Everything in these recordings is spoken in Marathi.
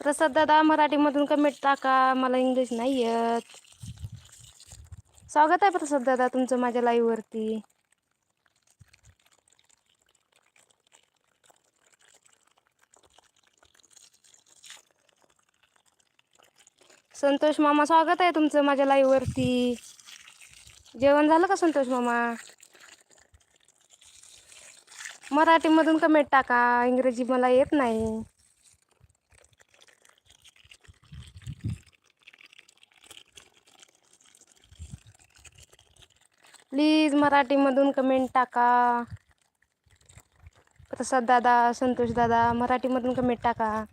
प्रसाद दादा मराठीमधून कमेंट टाका. मला इंग्लिश नाही येत. स्वागत आहे प्रसाद दादा तुमचं माझ्या लाईव्हवरती संतोष मामा स्वागत आहे तुमचं माझ्या लाईव्हवरती जेवण झालं का संतोष मामा? मराठीमधून कमेंट टाका. इंग्रजी मला येत नाही. प्लीज मराठीमधून कमेंट टाका. प्रसाद दादा संतोष दादा मराठीमधून कमेंट टाका.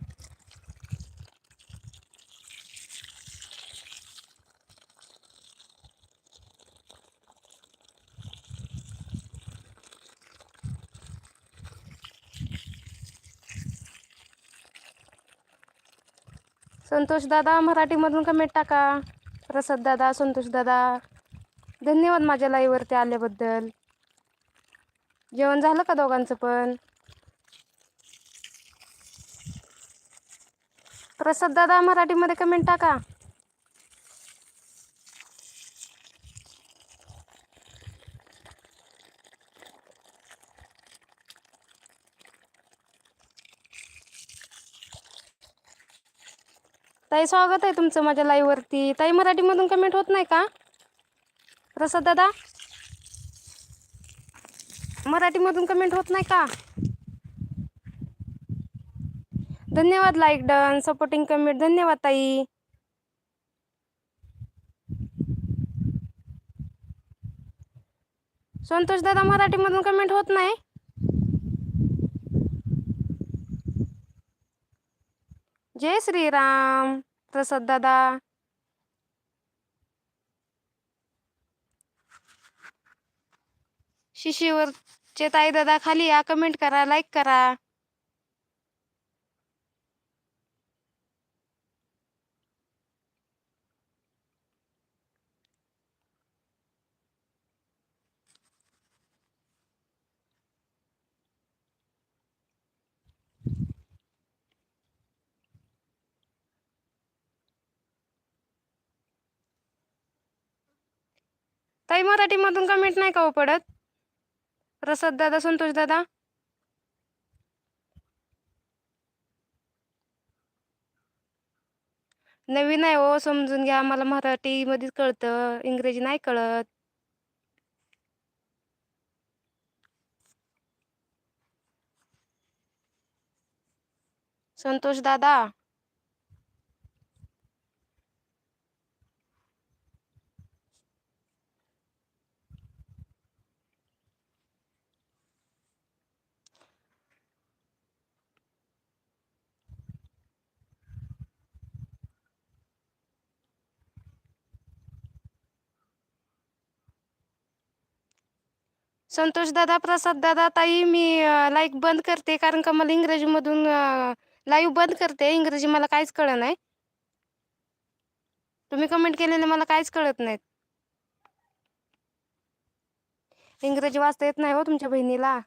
संतोष दादा मराठीमधून कमेंट टाका. प्रसाद दादा संतोष दादा. धन्यवाद माझ्या लाईवरती आल्याबद्दल. जेवण झालं का दोघांचं पण? प्रसाद दादा मराठीमध्ये कमेंट टाका. ताई स्वागत आहे तुमचं माझ्या लाईव्हवरती ताई मराठीमधून कमेंट होत नाही का? प्रसाद दादा? मराठीमधून कमेंट होत नाही का? धन्यवाद लाईक डन सपोर्टिंग कमेंट धन्यवाद ताई. संतोष दादा मराठीमधून कमेंट होत नाही? जय श्रीराम प्रसाद दादा. शिशीवरचे ताई दादा खाली या कमेंट करा लाईक करा. ताई मराठीमधून कमेंट नाही का हो पडत? प्रसाद दादा संतोष दादा. नवीन आहे हो समजून घ्या. मला मराठीमध्येच कळतं इंग्रजी नाही कळत. संतोष दादा. संतोष दादा प्रसाद दादा ताई मी लाईक बंद करते कारण का मला इंग्रजीमधून लाईव्ह बंद करते. इंग्रजी मला काहीच कळत नाही. तुम्ही कमेंट केलेले मला काहीच कळत नाहीत. इंग्रजी वाचता येत नाही हो तुमच्या बहिणीला.